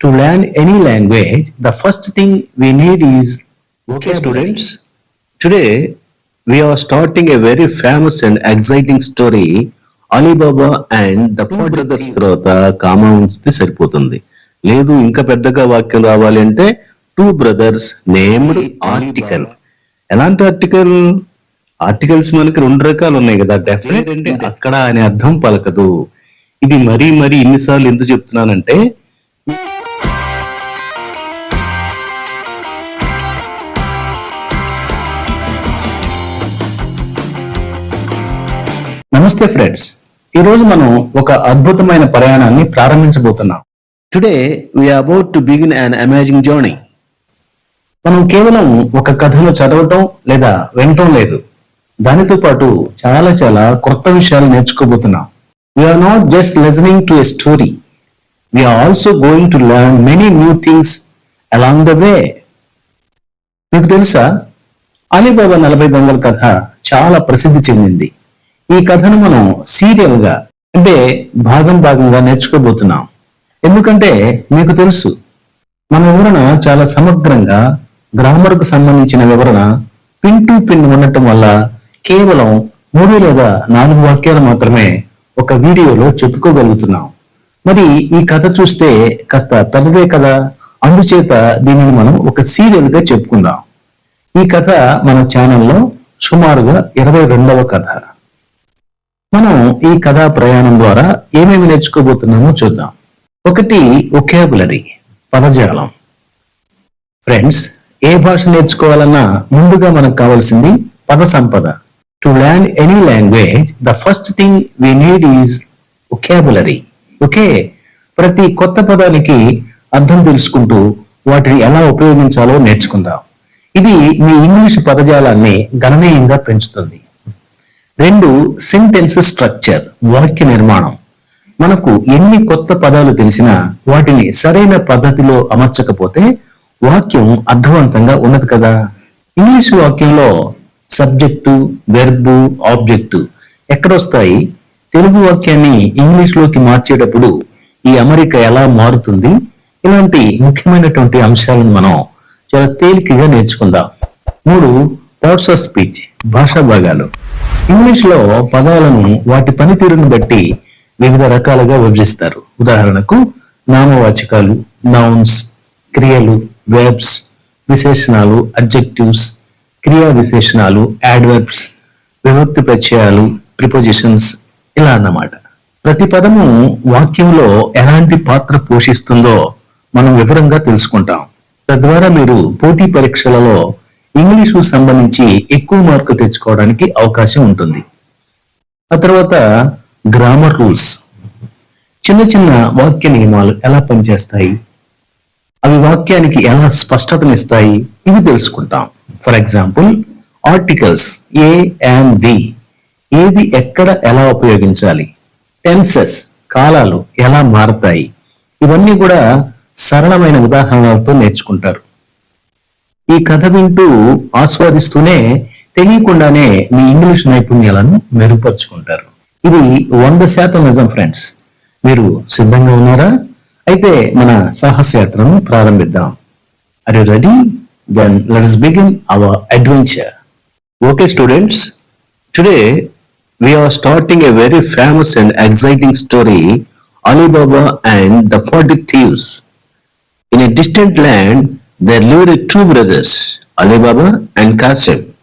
To learn any language, the first thing we need is Okay, students. Today we are starting a very famous and exciting story. Alibaba and the four brothers తర్వాత comma ఉంచితే సరిపోతుంది. లేదు ఇంకా పెద్దగా వాక్యం రావాలి అంటే two brothers named article ఎలాంటి ఆర్టికల్ ఆర్టికల్స్ మనకి రెండు రకాలు ఉన్నాయి కదా. డెఫినెట్ అంటే అక్కడ అనే అర్థం పలకదు. ఇది మరీ మరీ ఇన్నిసార్లు ఎందుకు చెప్తున్నానంటే నమస్తే ఫ్రెండ్స్. ఈ రోజు మనం ఒక అద్భుతమైన ప్రయాణాన్ని ప్రారంభించబోతున్నాం. Today we are about to begin an amazing journey మనం కేవలం ఒక కథను చదవటం లేదా వినటం లేదు. దానితో పాటు చాలా చాలా కొత్త విషయాలు నేర్చుకోబోతున్నాం. We are not just listening to a story we are also going to learn many new things along the way మీకు తెలుసా? అలీబాబా నలభై దొంగల కథ చాలా ప్రసిద్ధి చెందింది. ఈ కథను మనం సీరియల్గా అంటే భాగం భాగంగా నేర్చుకోబోతున్నాం. ఎందుకంటే మీకు తెలుసు మన వివరణ చాలా సమగ్రంగా గ్రామర్కు సంబంధించిన వివరణ పిన్ టు పిన్ ఉండటం వల్ల కేవలం మూడు లేదా నాలుగు వాక్యాలు మాత్రమే ఒక వీడియోలో చెప్పుకోగలుగుతున్నాం. మరి ఈ కథ చూస్తే కాస్త పెద్దదే కదా? అందుచేత దీనిని మనం ఒక సీరియల్గా చెప్పుకుందాం. ఈ కథ మన ఛానల్లో సుమారుగా ఇరవై రెండవ కథ. మనం ఈ కథా ప్రయాణం ద్వారా ఏమేమి నేర్చుకోబోతున్నామో చూద్దాం. ఒకటి ఒకేబులరీ పదజాలం. ఫ్రెండ్స్ ఏ భాష నేర్చుకోవాలన్నా ముందుగా మనకు కావాల్సింది పద సంపద. To learn any language the first thing we need is vocabulary okay? ప్రతి కొత్త పదానికి అర్థం తెలుసుకుంటూ వాటిని ఎలా ఉపయోగించాలో నేర్చుకుందాం. ఇది మీ ఇంగ్లీష్ పదజాలాన్ని గణనీయంగా పెంచుతుంది. రెండు సెంటెన్స్ స్ట్రక్చర్ వాక్య నిర్మాణం. మనకు ఎన్ని కొత్త పదాలు తెలిసినా వాటిని సరైన పద్ధతిలో అమర్చకపోతే వాక్యం అర్థవంతంగా ఉన్నది కదా? ఇంగ్లీష్ వాక్యంలో సబ్జెక్టు వెర్బు ఆబ్జెక్టు ఎక్కడొస్తాయి? తెలుగు వాక్యాన్ని ఇంగ్లీష్లోకి మార్చేటప్పుడు ఈ అమరిక ఎలా మారుతుంది? ఇలాంటి ముఖ్యమైనటువంటి అంశాలను మనం చాలా తేలికగా నేర్చుకుందాం. మూడు పార్ట్స్ ఆఫ్ స్పీచ్ భాషా భాగాలు. ఇంగ్లీష్లో పదాలను వాటి పనితీరును బట్టి వివిధ రకాలుగా విభజిస్తారు. ఉదాహరణకు నామవాచకాలు నౌన్స్ క్రియలు వెబ్స్ విశేషణాలు అబ్జెక్టివ్స్ క్రియా విశేషణాలు యాడ్వర్బ్స్ విభక్తి ప్రత్యయాలు ప్రిపోజిషన్స్ ఇలా అన్నమాట. ప్రతి పదము వాక్యంలో ఎలాంటి పాత్ర పోషిస్తుందో మనం వివరంగా తెలుసుకుంటాం. తద్వారా మీరు పోటీ పరీక్షలలో ఇంగ్లీషు సంబంధించి ఎక్కువ మార్కులు తెచ్చుకోవడానికి అవకాశం ఉంటుంది. ఆ తర్వాత గ్రామర్ రూల్స్ చిన్న చిన్న వాక్య నియమాలు ఎలా పనిచేస్తాయి? అవి వాక్యానికి ఎలా స్పష్టతనిస్తాయి? ఇవి తెలుసుకుంటాం. For example articles a and the ఏది ఎక్కడ ఎలా ఉపయోగించాలి? టెన్సెస్ కాలాలు ఎలా మారతాయి? ఇవన్నీ కూడా సరళమైన ఉదాహరణలతో నేర్చుకుంటారు. ఈ కథ వింటూ ఆస్వాదిస్తూనే తెలియకుండానే మీ ఇంగ్లీష్ నైపుణ్యాలను మెరుగుపరుచుకుంటారు. ఇది వంద శాతం నిజం ఫ్రెండ్స్ మీరు సిద్ధంగా ఉన్నారా? అయితే మన సాహసయాత్రను ప్రారంభిద్దాం. Are ready then let's begin our adventure okay students today we are starting a very famous and exciting story Alibaba and the forty thieves in a distant land there lived two brothers, Alibaba and Qasim.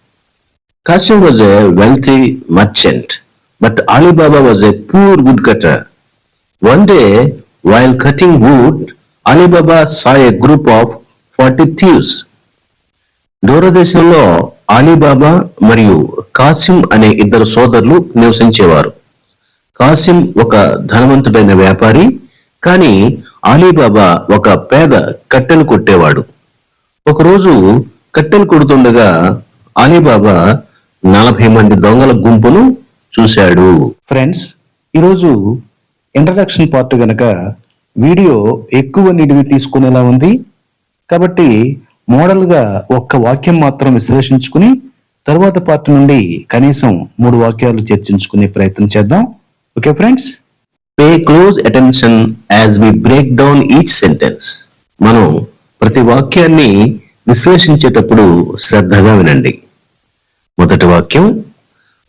Qasim was a wealthy merchant, but Alibaba was a poor woodcutter. One day, while cutting wood, Alibaba saw a group of 40 thieves. దూరదేశంలో Alibaba మరియు Cassim అనే ఇద్దరు సోదరులు నివసించేవారు కాసిం ఒక ధనవంతుడైన వ్యాపారి కానీ Alibaba ఒక పేద కట్టెలు కొట్టేవాడు ఒకరోజు కట్టెలు కొడుతుండగా అలీబాబా నలభై మంది దొంగల గుంపును చూశాడు. ఫ్రెండ్స్ ఈరోజు ఇంట్రడక్షన్ పార్ట్ గనక వీడియో ఎక్కువ నిడివి తీసుకునేలా ఉంది. కాబట్టి మోడల్గా ఒక్క వాక్యం మాత్రం విశ్లేషించుకుని తరువాత పార్ట్ నుండి కనీసం మూడు వాక్యాలు చర్చించుకునే ప్రయత్నం చేద్దాం. Okay friends pay close attention as we break down each sentence మనం ప్రతి వాక్యాన్ని విశ్లేషించేటప్పుడు శ్రద్ధగా వినండి. మొదటి వాక్యం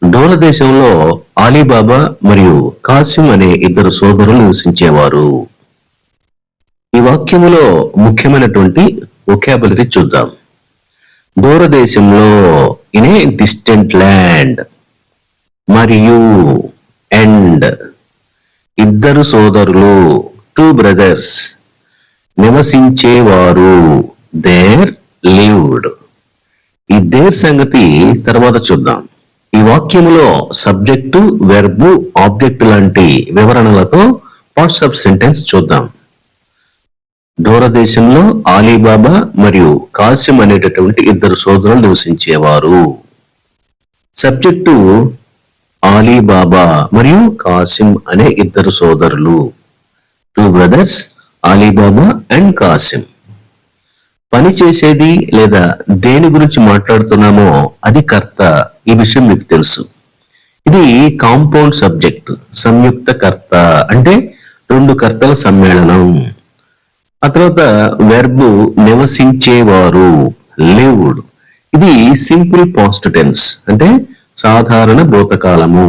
దూరదేశంలో ఆలీబాబా మరియు కాసిం అనే ఇద్దరు సోదరులు నివసించేవారు. ఈ వాక్యములో ముఖ్యమైనటువంటి ఒకాబులరీ చూద్దాం. దూరదేశంలో ఇన్ ఏ డిస్టెంట్ ల్యాండ్ మరియు అండ్ ఇద్దరు సోదరులు టూ బ్రదర్స్ నివసించేవారు. దేర్ లివ్డ్ ఈ దేర్ సంగతి తర్వాత చూద్దాం. ఈ వాక్యములో సబ్జెక్టు వెర్బు ఆబ్జెక్ట్ లాంటి వివరణలతో వాట్సాప్ సెంటెన్స్ చూద్దాం. దూరదేశంలో ఆలీబాబా మరియు కాశ్యం అనేటటువంటి ఇద్దరు సోదరులు నివసించేవారు. సబ్జెక్టు ఆలీబాబా మరియు కాసిం అనే ఇద్దరు సోదరులు. Two brothers Alibaba and Cassim. పని చేసేది లేదా దేని గురించి మాట్లాడుతున్నామో అది కర్త ఈ విషయం మీకు తెలుసు. ఇది కాంపౌండ్ సబ్జెక్ట్ సంయుక్త కర్త అంటే రెండు కర్తల సమ్మేళనం. ఆ తర్వాత వెర్బు నివసించేవారు లివ్డ్ ఇది సింపుల్ పాస్ట్ టెన్స్ అంటే సాధారణ భూతకాలము.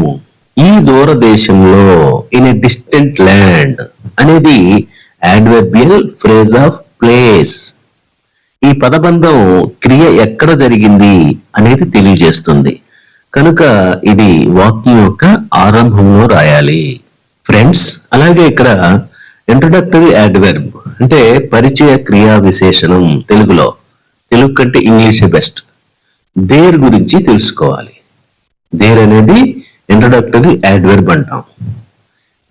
ఈ దూరదేశంలో ఇన్ ఎ డిస్టెంట్ ల్యాండ్ అనేది యాడ్వర్బియల్ ఫ్రేజ్ ఆఫ్ ప్లేస్ ఈ పదబంధం క్రియ ఎక్కడ జరిగింది అనేది తెలియజేస్తుంది. కనుక ఇది వాక్యం యొక్క ఆరంభంలో రాయాలి. ఫ్రెండ్స్ అలాగే ఇక్కడ ఇంట్రొడక్టరీ యాడ్వర్బ్ అంటే పరిచయ క్రియా విశేషణం తెలుగులో. తెలుగు కంటే ఇంగ్లీష్ బెస్ట్ దేర్ గురించి తెలుసుకోవాలి. దేర్ అనేది ఇంట్రొడక్టరీ యాడ్వర్బ్ అంటాం.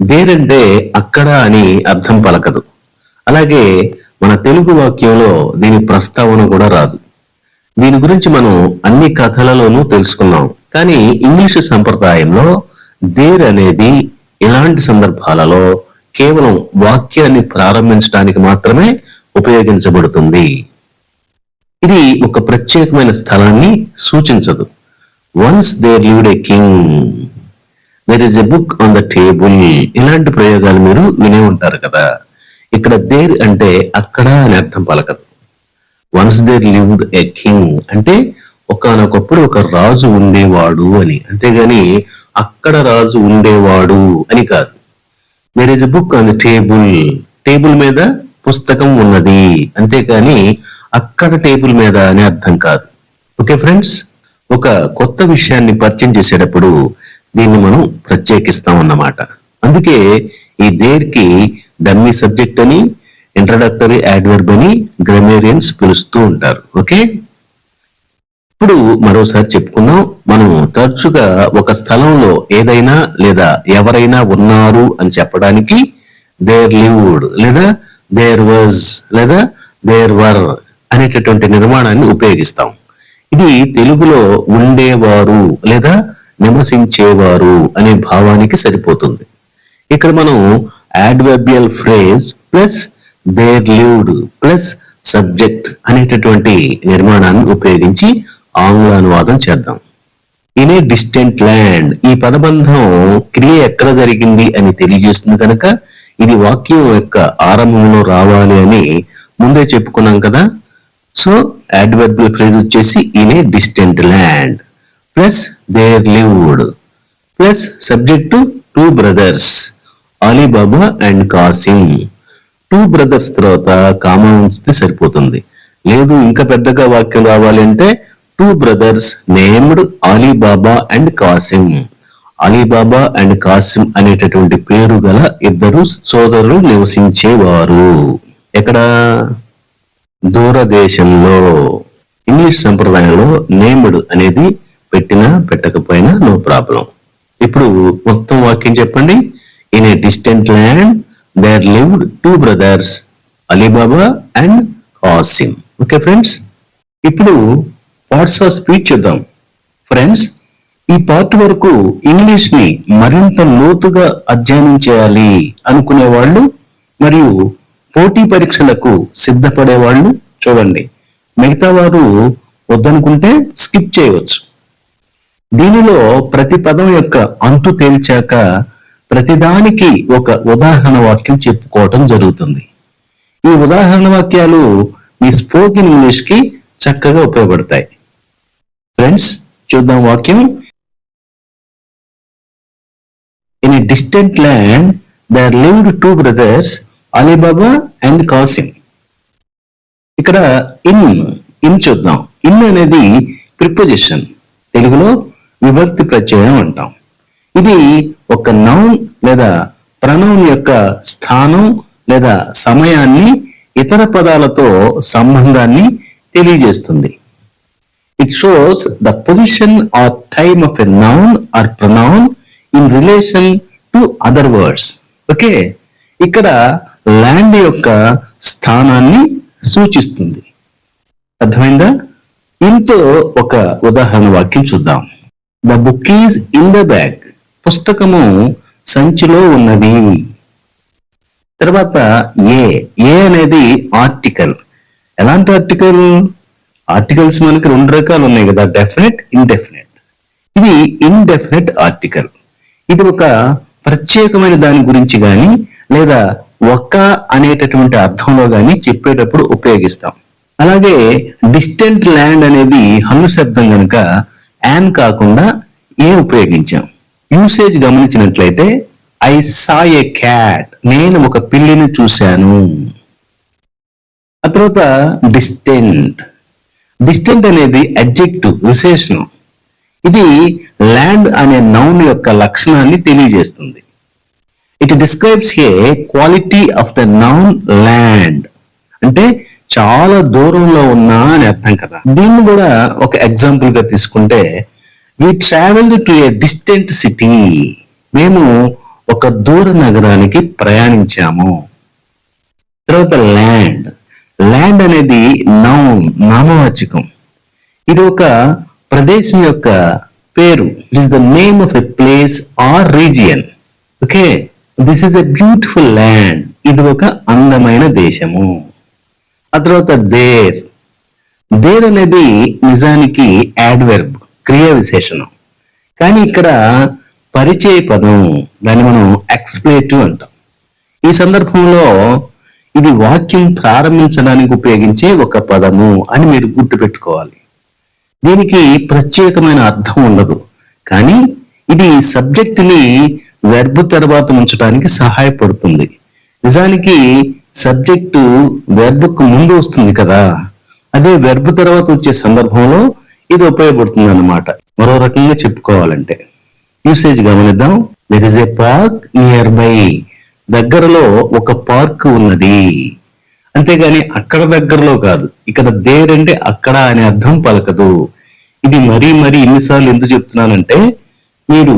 దేర్ అంటే అక్కడ అని అర్థం పలకదు. అలాగే మన తెలుగు వాక్యంలో దీని ప్రస్తావన కూడా రాదు. దీని గురించి మనం అన్ని కథలలోనూ తెలుసుకున్నాం. కానీ ఇంగ్లీషు సంప్రదాయంలో దేర్ అనేది ఇలాంటి సందర్భాలలో కేవలం వాక్యాన్ని ప్రారంభించడానికి మాత్రమే ఉపయోగించబడుతుంది. ఇది ఒక ప్రత్యేకమైన స్థలాన్ని సూచించదు. Once there lived a king. There is a book on the table ఇలాంటి ప్రయోగాలు మీరు వినే ఉంటారు కదా. ఇక్కడ దేర్ అంటే అక్కడ అని అర్థం పలకదు. Once there lived a king అంటే ఒకనొకప్పుడు ఒక రాజు ఉండేవాడు అని. అంతేగాని అక్కడ రాజు ఉండేవాడు అని కాదు. There is a book on the table table మీద పుస్తకం ఉన్నది. అంతేకాని అక్కడ టేబుల్ మీద అని అర్థం కాదు. ఓకే ఫ్రెండ్స్ ఒక కొత్త విషయాన్ని పరిచయం చేసేటప్పుడు దీన్ని మనం ప్రత్యేకిస్తాం అన్నమాట అందుకే ఈ దేర్కి డమ్మీ సబ్జెక్ట్ అని ఇంట్రడక్టరీ యాడ్వర్బ్ అని గ్రమేరియన్స్ పిలుస్తూ ఉంటారు. ఓకే? ఇప్పుడు మరోసారి చెప్పుకుందాం. మనం తరచుగా ఒక స్థలంలో ఏదైనా లేదా ఎవరైనా ఉన్నారు అని చెప్పడానికి దేర్ లివ్డ్ లేదా దేర్ వాజ్ లేదా దేర్ వర్ అనేటటువంటి నిర్మాణాన్ని ఉపయోగిస్తాం. ఇది తెలుగులో ఉండేవారు లేదా నివసించేవారు అనే భావానికి సరిపోతుంది. ఇక్కడ మనం adverbial phrase plus there lived plus subject అనేటటువంటి నిర్మాణాన్ని ఉపయోగించి ఆంగ్ల అనువాదం చేద్దాం. ఇన్ ఏ డిస్టెంట్ ల్యాండ్ ఈ పదబంధం క్రియ ఎక్కడ జరిగింది అని తెలియజేస్తుంది కనుక ఇది వాక్యం యొక్క ఆరంభంలో రావాలి అని ముందే చెప్పుకున్నాం కదా. సో యాడ్వర్బియల్ ఫ్రేజ్ వచ్చేసి in a distant land plus there lived plus subject two brothers Alibaba and Cassim. Two brothers తర్వాత కామా ఉంచితే సరిపోతుంది. లేదు ఇంకా పెద్దగా వాక్యం రావాలి అంటే two brothers named Alibaba and Cassim. Alibaba and Cassim అనేటటువంటి పేరు గల ఇద్దరు సోదరులు నివసించేవారు. ఎక్కడ? దూరదేశంలో. ఇంగ్లీష్ సంప్రదాయంలో నేమ్డ్ అనేది పెట్టినా పెట్టకపోయినా నో ప్రాబ్లం ఇప్పుడు మొత్తం వాక్యం చెప్పండి. In a distant land there lived two brothers Alibaba and Cassim okay friends ఇప్పుడు పార్ట్స్ ఆఫ్ స్పీచ్ చూద్దాం. ఫ్రెండ్స్ ఈ పార్ట్ వరకు ఇంగ్లీష్ని మరింత లోతుగా అధ్యయనం చేయాలి అనుకునే వాళ్ళు మరియు పోటీ పరీక్షలకు సిద్ధపడే వాళ్ళు చూడండి. మిగతా వారు వద్దనుకుంటే స్కిప్ చేయవచ్చు. దీనిలో ప్రతి పదం యొక్క అంతు తేల్చాక ప్రతిదానికి ఒక ఉదాహరణ వాక్యం చెప్పుకోవటం జరుగుతుంది. ఈ ఉదాహరణ వాక్యాలు మీ స్పోకెన్ ఇంగ్లీష్కి చక్కగా ఉపయోగపడతాయి. ఫ్రెండ్స్ చూద్దాం వాక్యం. In a distant land there lived two brothers Alibaba and Cassim ఇక్కడ ఇన్ ఇన్ చూద్దాం. ఇన్ అనేది ప్రిపోజిషన్ తెలుగులో విభక్తి ప్రత్యయం అంటాం. ఇది ఒక నౌన్ లేదా ప్రణౌన్ యొక్క స్థానం లేదా సమయాన్ని ఇతర పదాలతో సంబంధాన్ని తెలియజేస్తుంది. It shows the position or time of a noun or pronoun in relation to other words okay ఇక్కడ ల్యాండ్ యొక్క స్థానాన్ని సూచిస్తుంది. అర్థమైందా? ఇంతో ఒక ఉదాహరణ వాక్యం చూద్దాం. The book is in the bag పుస్తకము సంచిలో ఉన్నది. తర్వాత ఏ ఏ అనేది ఆర్టికల్ ఎలాంటి ఆర్టికల్ ఆర్టికల్స్ మనకి రెండు రకాలు ఉన్నాయి కదా. డెఫినెట్ ఇండెఫినెట్ ఇది ఇండెఫినెట్ ఆర్టికల్ ఇది ఒక ప్రత్యేకమైన దాని గురించి కానీ లేదా ఒక్క అనేటటువంటి అర్థంలో కానీ చెప్పేటప్పుడు ఉపయోగిస్తాం. అలాగే డిస్టెంట్ ల్యాండ్ అనేది హను శబ్దం కనుక యాన్ కాకుండా ఏ ఉపయోగించాం. యూసేజ్ గమనించినట్లయితే ఐ సా ఏ క్యాట్ నేను ఒక పిల్లిని చూశాను. ఆ తర్వాత డిస్టెంట్ డిస్టెంట్ అనేది అడ్జెక్టివ్ విశేషణం. ఇది ల్యాండ్ అనే నౌన్ యొక్క లక్షణాన్ని తెలియజేస్తుంది. It describes a quality of the noun land అంటే చాలా దూరంలో ఉన్నా అని అర్థం కదా. దీన్ని కూడా ఒక ఎగ్జాంపుల్గా తీసుకుంటే we travelled to a distant city మేము ఒక దూర నగరానికి ప్రయాణించాము. తర్వాత ల్యాండ్ ల్యాండ్ అనేది నౌన్ నామవాచకం. ఇది ఒక ప్రదేశం యొక్క పేరు. Is the name of a place or region okay this is a beautiful land ఇది ఒక అందమైన దేశము. ఆ తర్వాత దేర్. దేర్ అనేది నిజానికి యాడ్వెర్బ్ క్రియ విశేషణం. కానీ ఇక్కడ పరిచయ పదం దాన్ని మనం ఎక్స్ప్లేటివ్ అంటాం. ఈ సందర్భంలో ఇది వాక్యం ప్రారంభించడానికి ఉపయోగించే ఒక పదము అని మీరు గుర్తుపెట్టుకోవాలి. దీనికి ప్రత్యేకమైన అర్థం ఉండదు. కానీ ఇది సబ్జెక్ట్ని వెర్బ్ తర్వాత ఉంచడానికి సహాయపడుతుంది. నిజానికి సబ్జెక్టు వెర్బ్కు ముందు వస్తుంది కదా అదే వెర్బ్ తర్వాత వచ్చే సందర్భంలో ఇది ఉపయోగపడుతుంది అన్నమాట మరో రకంగా చెప్పుకోవాలంటే యూసేజ్ గమనిద్దాం. There is a park near by దగ్గరలో ఒక పార్క్ ఉన్నది. అంతేగాని అక్కడ దగ్గరలో కాదు ఇక్కడ దేర్ అంటే అక్కడ అనే అర్థం పలకదు. ఇది మరీ మరీ ఎన్నిసార్లు ఎందుకు చెప్తున్నానంటే మీరు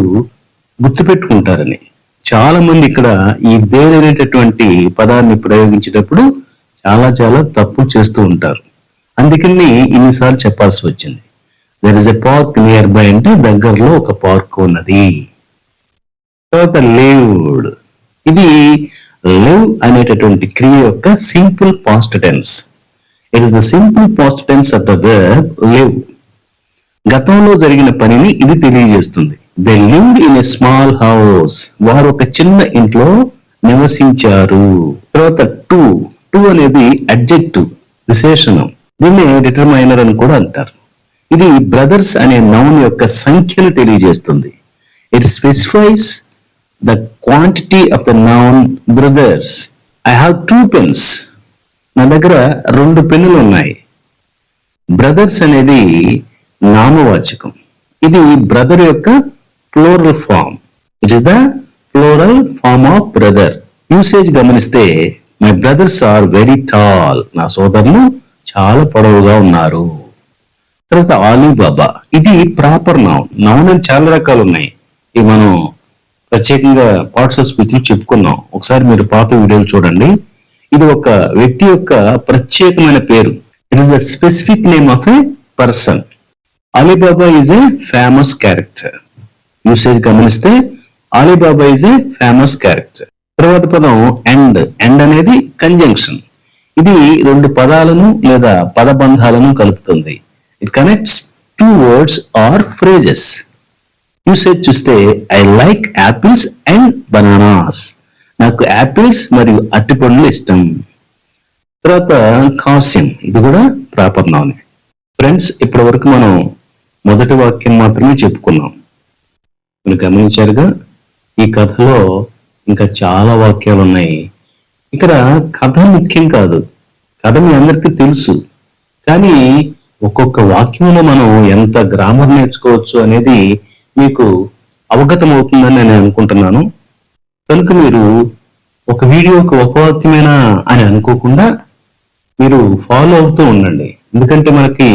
గుర్తుపెట్టుకుంటారని. చాలా మంది ఇక్కడ ఈ దేర్ అనేటటువంటి పదాన్ని ప్రయోగించేటప్పుడు చాలా చాలా తప్పులు చేస్తూ ఉంటారు. అందుకని ఇన్నిసార్లు చెప్పాల్సి వచ్చింది. There is a park near by అంటే దగ్గరలో ఒక పార్క్ ఉన్నది. తర్వాత లివ్డ్ ఇది లివ్ అనేటటువంటి క్రియ యొక్క simple past tense. It is the simple past tense of the verb live గతంలో జరిగిన పనిని ఇది తెలియజేస్తుంది. They lived in a small house వారు ఒక చిన్న ఇంట్లో నివసించారు. తర్వాత టూ టూ అనేది అడ్జెక్టివ్ విశేషణం. దీన్ని డిటర్మైనర్ అని కూడా అంటారు. ఇది బ్రదర్స్ అనే నౌన్ యొక్క సంఖ్యను తెలియజేస్తుంది. It specifies the quantity of the noun brothers I have two pens నా దగ్గర రెండు పెన్నులు ఉన్నాయి. బ్రదర్స్ అనేది నామవాచకం. ఇది బ్రదర్ యొక్క plural form it is the plural form of brother usage గమనిస్తే my brothers are very tall నా సోదరులు చాలా పొడవుగా ఉన్నారు. తర్వాత ఆలీబాబా ఇది ప్రాపర్ నౌన్ నౌన్ అని చాలా రకాలు ఉన్నాయి ఇవి మనం ప్రత్యేకంగా పార్ట్స్ ఆఫ్ స్పీచ్ చెప్పుకున్నాం. ఒకసారి మీరు పాత వీడియోలు చూడండి. ఇది ఒక వ్యక్తి యొక్క ప్రత్యేకమైన పేరు. It is the specific name of a person Ali Baba is a famous character usage గమనిస్తే Ali Baba is a famous character తర్వాత పదం ఎండ్ ఎండ్ అనేది కంజంక్షన్ ఇది రెండు పదాలను లేదా పదబంధాలను కలుపుతుంది. It connects two words or phrases usage చూస్తే I like apples and bananas నాకు యాపిల్స్ మరియు అట్టిపండ్లు ఇష్టం. తర్వాత కాసిం ఇది కూడా ప్రాపర్ నౌన్ ఫ్రెండ్స్ ఇప్పటి వరకు మనం మొదటి వాక్యం మాత్రమే చెప్పుకున్నాం. మీరు గమనించారుగా? ఈ కథలో ఇంకా చాలా వాక్యాలు ఉన్నాయి ఇక్కడ కథ ముఖ్యం కాదు. కథ మీ అందరికీ తెలుసు. కానీ ఒక్కొక్క వాక్యంలో మనం ఎంత గ్రామర్ నేర్చుకోవచ్చు అనేది మీకు అవగతం అవుతుందని నేను అనుకుంటున్నాను. కనుక మీరు ఒక వీడియోకి ఒక వాక్యమేనా అని అనుకోకుండా మీరు ఫాలో అవుతూ ఉండండి. ఎందుకంటే మనకి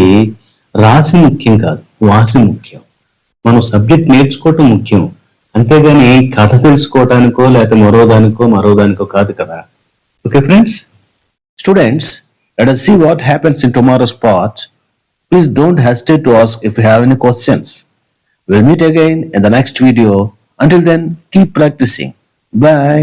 రాసి ముఖ్యం కాదు వాసి ముఖ్యం. మనం సబ్జెక్ట్ నేర్చుకోవటం ముఖ్యం అంతేగాని కథ తెలుసుకోవటానికో లేకపోతే మరో దానికో మరో దానికో కాదు కదా okay friends students let us see what happens in tomorrow's part please don't hesitate to ask if you have any questions we'll meet again in the next video until then keep practicing bye